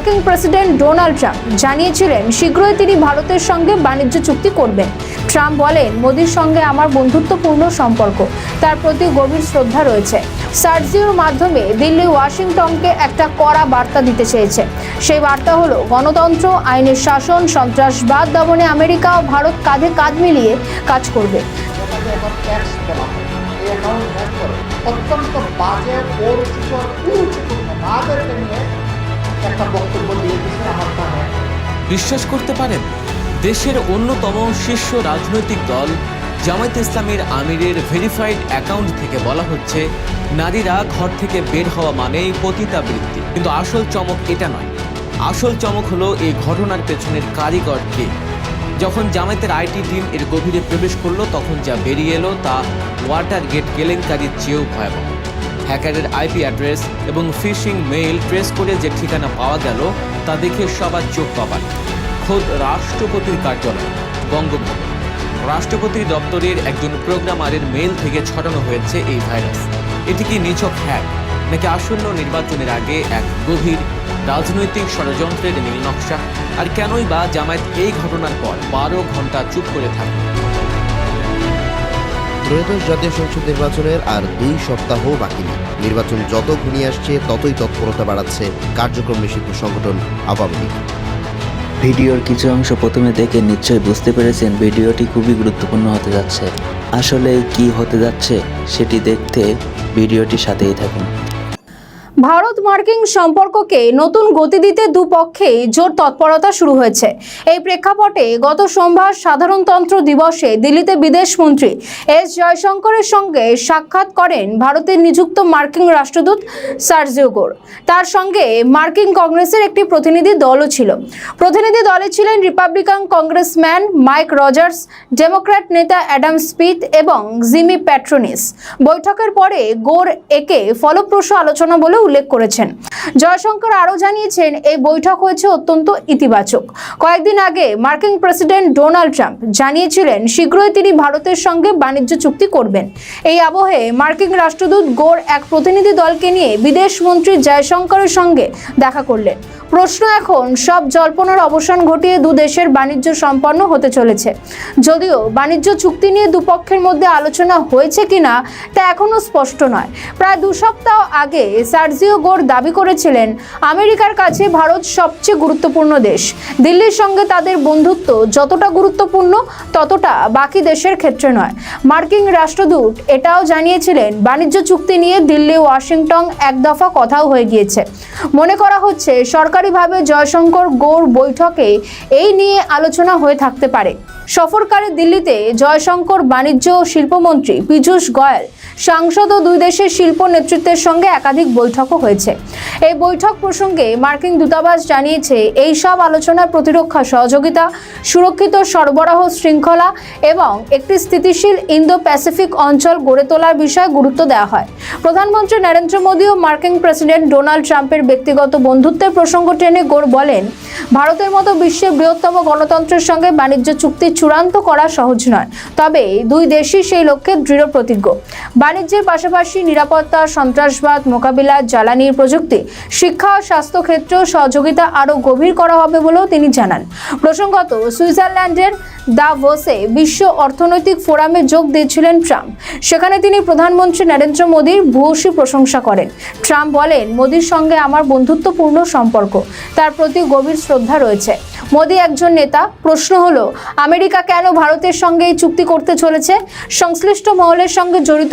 মার্কিন president Donald Trump জানিয়েছিলেন, শীঘ্রই তিনি ভারতের সঙ্গে বাণিজ্য চুক্তি করবেন। ট্রাম্প বলেন, মোদির সঙ্গে আমার বন্ধুত্বপূর্ণ সম্পর্ক। তার প্রতি গভীর শ্রদ্ধা রয়েছে। সার্জিওর মাধ্যমে দিল্লি, ওয়াশিংটনকে একটা কড়া বার্তা দিতে চেয়েছে। সেই বার্তা হলো, গণতন্ত্র, আইনের শাসন, সন্ত্রাসবাদ দমনে আমেরিকা ও ভারত কাঁধে কাঁধ মিলিয়ে কাজ করবে। অত্যন্ত বাজে, পরিচিত তাদেরকে নিয়ে বিশ্বাস করতে পারেন, দেশের অন্যতম শীর্ষ রাজনৈতিক দল জামায়াত ইসলামের আমিরের ভেরিফাইড অ্যাকাউন্ট থেকে বলা হচ্ছে, নারীরা ঘর থেকে বের হওয়া মানেই পতিতাবৃত্তি কিন্তু আসল চমক এটা নয়। আসল চমক হলো এই ঘটনার পেছনের কারিগর কে। যখন জামায়াতের আইটি টিম এর গভীরে প্রবেশ করল, তখন যা বেরিয়ে এলো তা ওয়াটার গেট কেলেঙ্কারির চেয়েও ভয়াবহ। হ্যাকারের আইপি অ্যাড্রেস এবং ফিশিং মেইল ট্রেস করে যে ঠিকানা পাওয়া গেল, তা দেখে সবার চোখ কপাল। খোদ রাষ্ট্রপতির কার্যালয়, বঙ্গভবন। রাষ্ট্রপতির দপ্তরের একজন প্রোগ্রামারের মেইল থেকে ছড়ানো হয়েছে এই ভাইরাস। এটি কি নিছক হ্যাক, নাকি আসন্ন নির্বাচনের আগে এক গভীর রাজনৈতিক ষড়যন্ত্রের নীল নকশা? আর কেনই বা জামায়াত এই ঘটনার পর বারো ঘণ্টা চুপ করে থাকে? ত্রয়োদশ জাতীয় সংসদ নির্বাচনের আর দুই সপ্তাহ বাকি নেই। নির্বাচন যত ঘনিয়ে আসছে, ততই তৎপরতা বাড়াচ্ছে কার্যক্রম নিষিদ্ধ সংগঠন আওয়ামী লীগ। ভিডিওর কিছু অংশ প্রথমে দেখে নিশ্চয়ই বুঝতে পেরেছেন ভিডিওটি খুবই গুরুত্বপূর্ণ হতে যাচ্ছে। আসলে কি হতে যাচ্ছে, সেটি দেখতে ভিডিওটি সাথেই থাকুন। ভারত মার্কিন সম্পর্ককে নতুন গতি দিতে দুপক্ষেই জোর তৎপরতা শুরু হয়েছে। এই প্রেক্ষাপটে গত সোমবার সাধারণতন্ত্র দিবসে দিল্লিতে বিদেশমন্ত্রী এস জয়শঙ্করের সঙ্গে সাক্ষাৎ করেন ভারতের নিযুক্ত মার্কিন রাষ্ট্রদূত সার্জিও গোর। তার সঙ্গে মার্কিন কংগ্রেসের একটি প্রতিনিধি দলও ছিল। প্রতিনিধি দলে ছিলেন Republican congressman Mike Rogers, Democrat নেতা অ্যাডাম স্পিথ এবং জিমি প্যাট্রোনিস বৈঠকের পরে গোর একে ফলপ্রসূ আলোচনা বলে উল্লেখ করেছেন। জয়শঙ্কর আরও জানিয়েছেন, এই বৈঠক হয়েছে অত্যন্ত ইতিবাচক। কয়েকদিন আগে মার্কিন প্রেসিডেন্ট ডোনাল্ড ট্রাম্প জানিয়েছিলেন, শীঘ্রই তিনি ভারতের সঙ্গে বাণিজ্য চুক্তি করবেন। এই আবহে মার্কিন রাষ্ট্রদূত গোর এক প্রতিনিধি দলকে নিয়ে বিদেশ মন্ত্রী জয়শঙ্করের সঙ্গে দেখা করলেন। প্রশ্ন এখন, সব জল্পনার অবসান ঘটিয়ে দু দেশের বাণিজ্য সম্পন্ন হতে চলেছে। যদিও বাণিজ্য চুক্তি নিয়ে দুপক্ষের মধ্যে আলোচনা হয়েছে কিনা, তা এখনও স্পষ্ট নয়। প্রায় দু সপ্তাহ আগে সার্জিও গোর দাবি করেছিলেন, আমেরিকার কাছে ভারত সবচেয়ে গুরুত্বপূর্ণ দেশ। দিল্লির সঙ্গে তাদের বন্ধুত্ব যতটা গুরুত্বপূর্ণ, ততটা বাকি দেশের ক্ষেত্রে নয়। মার্কিন রাষ্ট্রদূত এটাও জানিয়েছিলেন, বাণিজ্য চুক্তি নিয়ে দিল্লি ওয়াশিংটন এক দফা কথাও হয়ে গিয়েছে। মনে করা হচ্ছে, সরকারিভাবে জয়শঙ্কর গৌর বৈঠকে এই নিয়ে আলোচনা হয়ে থাকতে পারে। সফরকালে দিল্লিতে জয়শঙ্কর বাণিজ্য ও শিল্পমন্ত্রী পীযূষ গোয়েল সাংসদ ও দুই দেশের শিল্প নেতৃত্বের সঙ্গে একাধিক বৈঠকও হয়েছে। এই বৈঠক প্রসঙ্গে মার্কিন দূতাবাস জানিয়েছে, এই সব আলোচনার প্রতিরক্ষা সহযোগিতা, সুরক্ষিত সরবরাহ শৃঙ্খলা এবং একটি স্থিতিশীল ইন্দো প্যাসিফিক অঞ্চল গড়ে তোলার বিষয়ে গুরুত্ব দেওয়া হয়। প্রধানমন্ত্রী নরেন্দ্র মোদী ও মার্কিন প্রেসিডেন্ট ডোনাল্ড ট্রাম্পের ব্যক্তিগত বন্ধুত্বের প্রসঙ্গ টেনে গোর বলেন, ভারতের মতো বিশ্বের বৃহত্তম গণতন্ত্রের সঙ্গে বাণিজ্য চুক্তি চূড়ান্ত করা সহজ নয়। তবে দুই দেশই সেই লক্ষ্যে দৃঢ় প্রতিজ্ঞ। বাণিজ্যের পাশাপাশি নিরাপত্তা, সন্ত্রাসবাদ, মোকাবিলা, জ্বালানির প্রযুক্তি, শিক্ষা ও স্বাস্থ্য ক্ষেত্রেও সহযোগিতা আরও গভীর করা হবে বলেও তিনি জানান। প্রসঙ্গত, সুইজারল্যান্ডের দাভোসে বিশ্ব অর্থনৈতিক ফোরামে যোগ দিয়েছিলেন ট্রাম্প। সেখানে তিনি প্রধানমন্ত্রী নরেন্দ্র মোদীর ভূয়সী প্রশংসা করেন। ট্রাম্প বলেন, মোদীর সঙ্গে আমার বন্ধুত্বপূর্ণ সম্পর্ক। তার প্রতি গভীর শ্রদ্ধা রয়েছে। মোদী একজন নেতা, প্রশ্ন হলো, আমেরিকা কেন ভারতের সঙ্গে এই চুক্তি করতে চলেছে? সংশ্লিষ্ট মহলের সঙ্গে জড়িত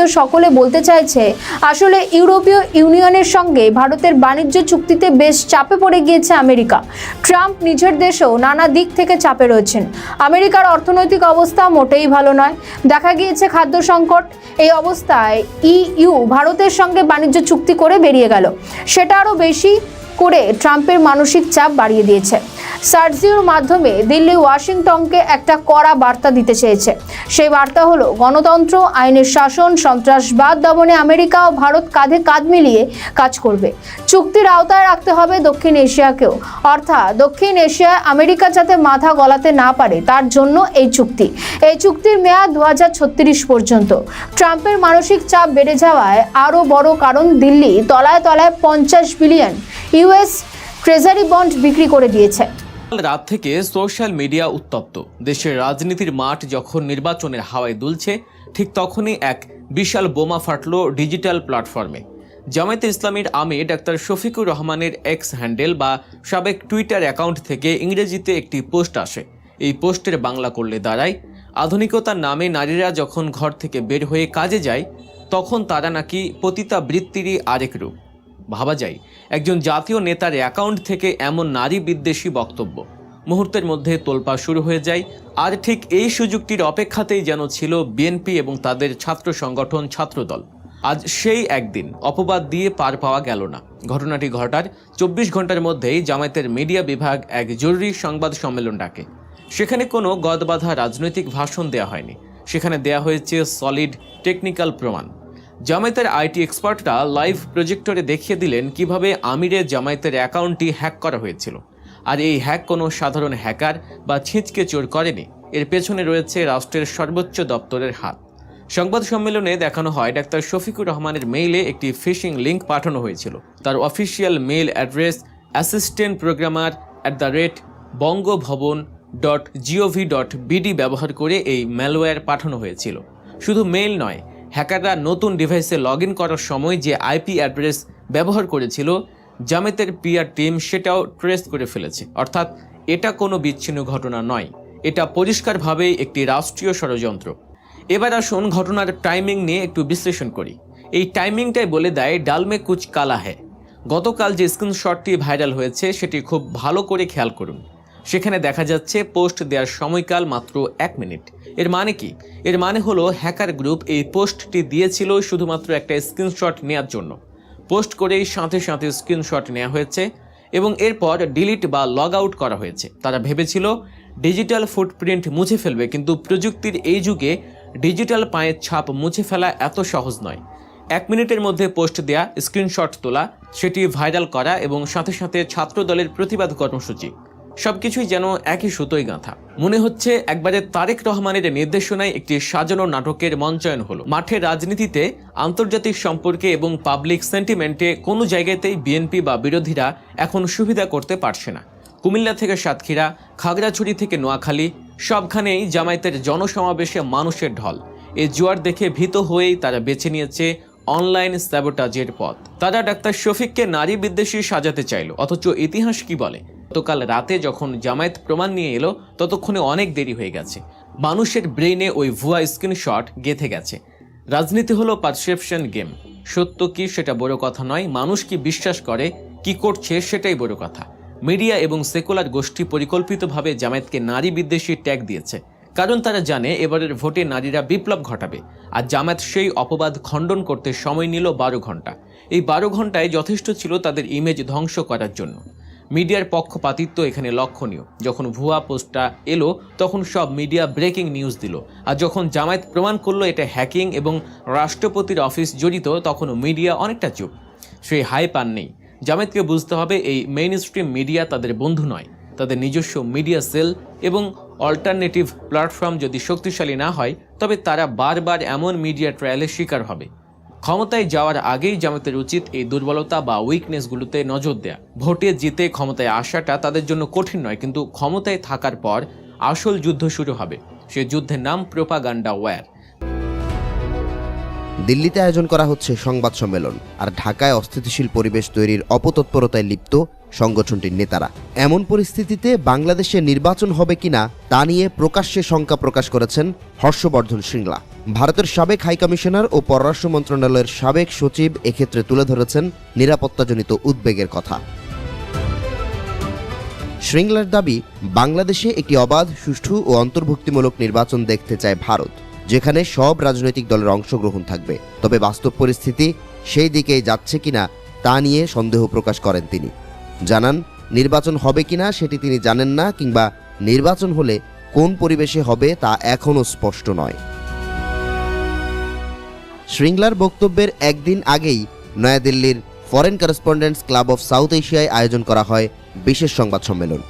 বলতে চাইছে, আসলে ইউরোপীয় ইউনিয়নের সঙ্গে ভারতের বাণিজ্য চুক্তিতে বেশ চাপে পড়ে গিয়েছে আমেরিকা। ট্রাম্প নিজের দেশেও নানা দিক থেকে চাপে রয়েছেন। আমেরিকার অর্থনৈতিক অবস্থা মোটেই ভালো নয়। দেখা গিয়েছে খাদ্য সংকট। এই অবস্থায় ইইউ ভারতের সঙ্গে বাণিজ্য চুক্তি করে বেরিয়ে গেল। সেটা আরও বেশি করে ট্রাম্পের মানসিক চাপ বাড়িয়ে দিয়েছে। সার্জিওর মাধ্যমে দিল্লি ওয়াশিংটনকে একটা কড়া বার্তা দিতে চেয়েছে। সেই বার্তা হলো, গণতন্ত্র, আইনের শাসন, সন্ত্রাসবাদ দমনে আমেরিকা ও ভারত কাঁধে কাঁধ মিলিয়ে কাজ করবে। চুক্তির আওতায় রাখতে হবে দক্ষিণ এশিয়াকেও। অর্থাৎ দক্ষিণ এশিয়ায় আমেরিকা যাতে মাথা গলাতে না পারে, তার জন্য এই চুক্তি। এই চুক্তির মেয়াদ দু হাজার ছত্রিশ পর্যন্ত। ট্রাম্পের মানসিক চাপ বেড়ে যাওয়ায় আরও বড় কারণ দিল্লি তলায় তলায় পঞ্চাশ বিলিয়ন ইউএস ট্রেজারি বন্ড বিক্রি করে দিয়েছে। রাত থেকে সোশ্যাল মিডিয়া উত্তপ্ত। দেশের রাজনীতির মাঠ যখন নির্বাচনের হাওয়ায় দুলছে, ঠিক তখনই এক বিশাল বোমা ফাটল ডিজিটাল প্ল্যাটফর্মে। জামায়াতে ইসলামীর আমির ডাক্তার শফিকুর রহমানের এক্স হ্যান্ডেল বা সাবেক টুইটার অ্যাকাউন্ট থেকে ইংরেজিতে একটি পোস্ট আসে। এই পোস্টের বাংলা করলে দাঁড়ায়, আধুনিকতার নামে নারীরা যখন ঘর থেকে বের হয়ে কাজে যায়, তখন তারা নাকি পতিতা বৃত্তিরই আরেক রূপ। ভাবা যায়। একজন জাতীয় নেতার অ্যাকাউন্ট থেকে এমন নারী বিদ্বেষী বক্তব্য। মুহূর্তের মধ্যে তোলপা শুরু হয়ে যায়। আর ঠিক এই সুযোগটির অপেক্ষাতেই যেন ছিল বিএনপি এবং তাদের ছাত্র সংগঠন ছাত্রদল। আজ সেই একদিন অপবাদ দিয়ে পার পাওয়া গেল না। ঘটনাটি ঘটার চব্বিশ ঘণ্টার মধ্যেই জামায়াতের মিডিয়া বিভাগ এক জরুরি সংবাদ সম্মেলন ডাকে। সেখানে কোনো গদবাধা রাজনৈতিক ভাষণ দেওয়া হয়নি। সেখানে দেয়া হয়েছে সলিড টেকনিক্যাল প্রমাণ। জামায়াতের আইটি এক্সপার্টরা লাইভ প্রজেক্টরে দেখিয়ে দিলেন কীভাবে আমিরের জামায়াতের অ্যাকাউন্টটি হ্যাক করা হয়েছিল। আর এই হ্যাক কোনো সাধারণ হ্যাকার বা ছিঁচকে চোর করেনি। এর পেছনে রয়েছে রাষ্ট্রের সর্বোচ্চ দপ্তরের হাত। সংবাদ সম্মেলনে দেখানো হয় ডাক্তার শফিকুর রহমানের মেইলে একটি ফিশিং লিঙ্ক পাঠানো হয়েছিল। তার official mail address assistant programmer at the rate Bangabhaban dot GOV dot BD ব্যবহার করে এই ম্যালওয়্যার পাঠানো হয়েছিল। শুধু মেইল নয় হ্যাকাররা নতুন ডিভাইসে লগ ইন করার সময় যে আইপি অ্যাড্রেস ব্যবহার করেছিল, জামেতের পিআর টিম সেটাও ট্রেস করে ফেলেছে। অর্থাৎ এটা কোনো বিচ্ছিন্ন ঘটনা নয়। এটা পরিষ্কারভাবেই একটি রাষ্ট্রীয় ষড়যন্ত্র। এবার আসুন ঘটনার টাইমিং নিয়ে একটু বিশ্লেষণ করি। এই টাইমিংটাই বলে দেয় ডালমে কুচ কালা হ্যায় গতকাল যে স্ক্রিনশটটি ভাইরাল হয়েছে, সেটি খুব ভালো করে খেয়াল করুন। সেখানে দেখা যাচ্ছে পোস্ট দেওয়ার সময়কাল মাত্র এক মিনিট। এর মানে কি? এর মানে হলো হ্যাকার গ্রুপ এই পোস্টটি দিয়েছিল শুধুমাত্র একটা স্ক্রিনশট নেওয়ার জন্য। পোস্ট করেই সাথে সাথে স্ক্রিনশট নেওয়া হয়েছে এবং এরপর ডিলিট বা লগ আউট করা হয়েছে। তারা ভেবেছিল ডিজিটাল ফুটপ্রিন্ট মুছে ফেলবে, কিন্তু প্রযুক্তির এই যুগে ডিজিটাল পায়ের ছাপ মুছে ফেলা এত সহজ নয়। এক মিনিটের মধ্যে পোস্ট দেয়া, স্ক্রিনশট তোলা, সেটি ভাইরাল করা এবং সাথে সাথে ছাত্র দলের প্রতিবাদ কর্মসূচি। সবকিছুই যেন একই সুতোই গাঁথা। মনে হচ্ছে একবারে তারেক রহমানের নির্দেশনায় একটি সাজানো নাটকের মঞ্চায়ন হলো। মাঠে রাজনীতিতে, আন্তর্জাতিক সম্পর্কে এবং পাবলিক সেন্টিমেন্টে কোনো জায়গাতেই বিএনপি বা বিরোধীরা এখন সুবিধা করতে পারছে না। কুমিল্লা থেকে সাতক্ষীরা, খাগড়াছড়ি থেকে নোয়াখালী, সবখানেই জামায়াতের জনসমাবেশে মানুষের ঢল। এ জোয়ার দেখে ভীত হয়েই তারা বেছে নিয়েছে অনলাইন স্যাবোটাজের পথ। তারা ডাক্তার শফিককে নারী বিদ্বেষী সাজাতে চাইল, অথচ ইতিহাস কি বলে? গতকাল রাতে যখন জামায়াত প্রমাণ নিয়ে এলো, ততক্ষণে অনেক দেরি হয়ে গেছে। মানুষের ব্রেইনে ওই ভুয়া স্ক্রিনশট গেথে গেছে। রাজনীতি হলো পারসেপশন গেম। সত্য কি সেটা বড় কথা নয়, মানুষ কি বিশ্বাস করে, কি করছে সেটাই বড় কথা। মিডিয়া এবং সেকুলার গোষ্ঠী পরিকল্পিতভাবে জামায়াতকে নারী বিদ্বেষী ট্যাগ দিয়েছে। কারণ তারা জানে এবারের ভোটে নারীরা বিপ্লব ঘটাবে, আর জামায়াত সেই অপবাদ খণ্ডন করতে সময় নিল বারো ঘণ্টা এই বারো ঘন্টায় যথেষ্ট ছিল তাদের ইমেজ ধ্বংস করার জন্য। মিডিয়ার পক্ষপাতিত্ব এখানে লক্ষণীয়। যখন ভুয়া পোস্টটা এলো, তখন সব মিডিয়া ব্রেকিং নিউজ দিল। আর যখন জামায়াত প্রমাণ করল এটা হ্যাকিং এবং রাষ্ট্রপতির অফিস জড়িত তখন মিডিয়া অনেকটা চুপ। সেই হাইপ আর নেই। জামায়াতকে বুঝতে হবে, এই মেইন স্ট্রিম মিডিয়া তাদের বন্ধু নয়। তাদের নিজস্ব মিডিয়া সেল এবং অল্টারনেটিভ প্ল্যাটফর্ম যদি শক্তিশালী না হয়, তবে তারা বারবার এমন মিডিয়া ট্রায়ালের শিকার হবে। ক্ষমতায় যাওয়ার আগেই জামাতের উচিত এই দুর্বলতা বা উইকনেসগুলোতে নজর দেয়া। ভোটে জিতে ক্ষমতায় আসাটা তাদের জন্য কঠিন নয়, কিন্তু ক্ষমতায় থাকার পর আসল যুদ্ধ শুরু হবে। সে যুদ্ধের নাম প্রোপাগান্ডা ওয়্যার দিল্লিতে আয়োজন করা হচ্ছে সংবাদ সম্মেলন, আর ঢাকায় অস্থিতিশীল পরিবেশ তৈরির অপতৎপরতায় লিপ্ত সংগঠনটির নেতারা। এমন পরিস্থিতিতে বাংলাদেশে নির্বাচন হবে কিনা, তা নিয়ে প্রকাশ্যে শঙ্কা প্রকাশ করেছেন হর্ষবর্ধন শৃঙ্গলা ভারতের সাবেক হাইকমিশনার ও পররাষ্ট্র মন্ত্রণালয়ের সাবেক সচিব এক্ষেত্রে তুলে ধরেছেন নিরাপত্তাজনিত উদ্বেগের কথা। শৃঙ্গলার দাবি, বাংলাদেশে একটি অবাধ, সুষ্ঠু ও অন্তর্ভুক্তিমূলক নির্বাচন দেখতে চায় ভারত। যেখানে সব রাজনৈতিক দলের অংশগ্রহণ থাকবে। তবে বাস্তব পরিস্থিতি সেই দিকেই যাচ্ছে কিনা তা নিয়ে সন্দেহ প্রকাশ করেন তিনি। জানান, নির্বাচন হবে কিনা সেটি তিনি জানেন না কিংবা নির্বাচন হলে কোন পরিবেশে হবে তা এখনও স্পষ্ট নয়। শৃঙ্গলার বক্তব্যের একদিন আগেই নয়াদিল্লির foreign correspondents club of south এশিয়ায় আয়োজন করা হয় বিশেষ সংবাদ সম্মেলন,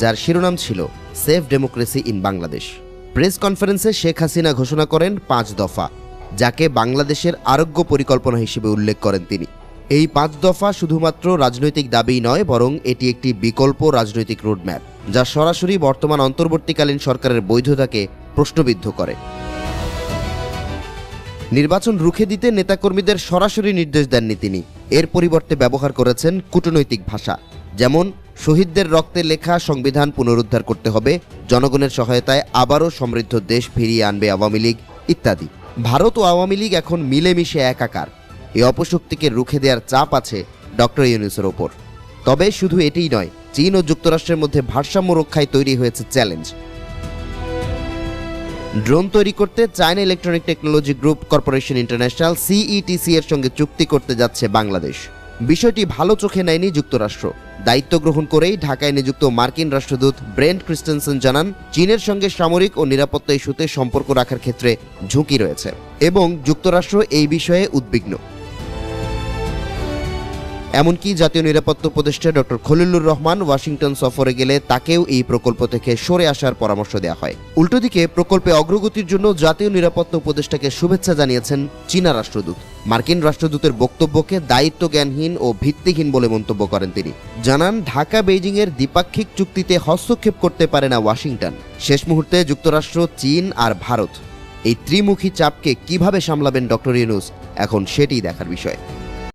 যার শিরোনাম ছিল safe democracy in Bangladesh. Press কনফারেন্সে শেখ হাসিনা ঘোষণা করেন পাঁচ দফা, যাকে বাংলাদেশের আরোগ্য পরিকল্পনা হিসেবে উল্লেখ করেন তিনি। এই পাঁচ দফা শুধুমাত্র রাজনৈতিক দাবি নয়, বরং এটি একটি বিকল্প রাজনৈতিক রোডম্যাপ, যা সরাসরি বর্তমান অন্তর্বর্তীকালীন সরকারের বৈধতাকে প্রশ্নবিদ্ধ করে। নির্বাচন রুখে দিতে নেতাকর্মীদের সরাসরি নির্দেশ দেননি তিনি। এর পরিবর্তে ব্যবহার করেছেন কূটনৈতিক ভাষা, যেমন শহীদদের রক্তে লেখা সংবিধান পুনরুদ্ধার করতে হবে, জনগণের সহায়তায় আবারও সমৃদ্ধ দেশ ফিরিয়ে আনবে আওয়ামী লীগ, ইত্যাদি। ভারত ও আওয়ামী লীগ এখন মিলেমিশে একাকার। এই অপশক্তিকে রুখে দেওয়ার চাপ আছে ডক্টর ইউনুসের ওপর। তবে শুধু এটিই নয়, চীন ও যুক্তরাষ্ট্রের মধ্যে ভারসাম্য রক্ষায় তৈরি হয়েছে চ্যালেঞ্জ। ড্রোন তৈরি করতে China electronic technology group corporation international, CETC এর সঙ্গে চুক্তি করতে যাচ্ছে বাংলাদেশ। বিষয়টি ভালো চোখে নেয়নি যুক্তরাষ্ট্র। দায়িত্ব গ্রহণ করেই ঢাকায় নিযুক্ত মার্কিন রাষ্ট্রদূত ব্রেন্ট ক্রিস্টেনসন জানান, চীনের সঙ্গে সামরিক ও নিরাপত্তা ইস্যুতে সম্পর্ক রাখার ক্ষেত্রে ঝুঁকি রয়েছে এবং যুক্তরাষ্ট্র এই বিষয়ে উদ্বিগ্ন। এমনকি জাতীয় নিরাপত্তা উপদেষ্টা ডক্টর খলিলুর রহমান ওয়াশিংটন সফরে গেলে তাকেও এই প্রকল্প থেকে সরে আসার পরামর্শ দেওয়া হয়। উল্টোদিকে, প্রকল্পে অগ্রগতির জন্য জাতীয় নিরাপত্তা উপদেষ্টাকে শুভেচ্ছা জানিয়েছেন চীনা রাষ্ট্রদূত। মার্কিন রাষ্ট্রদূতের বক্তব্যকে দায়িত্ব জ্ঞানহীন ও ভিত্তিহীন বলে মন্তব্য করেন তিনি। জানান, ঢাকা বেইজিংয়ের দ্বিপাক্ষিক চুক্তিতে হস্তক্ষেপ করতে পারে না ওয়াশিংটন। শেষ মুহূর্তে যুক্তরাষ্ট্র, চীন আর ভারত। এই ত্রিমুখী চাপকে কীভাবে সামলাবেন ডক্টর ইউনুস? এখন সেটিই দেখার বিষয়।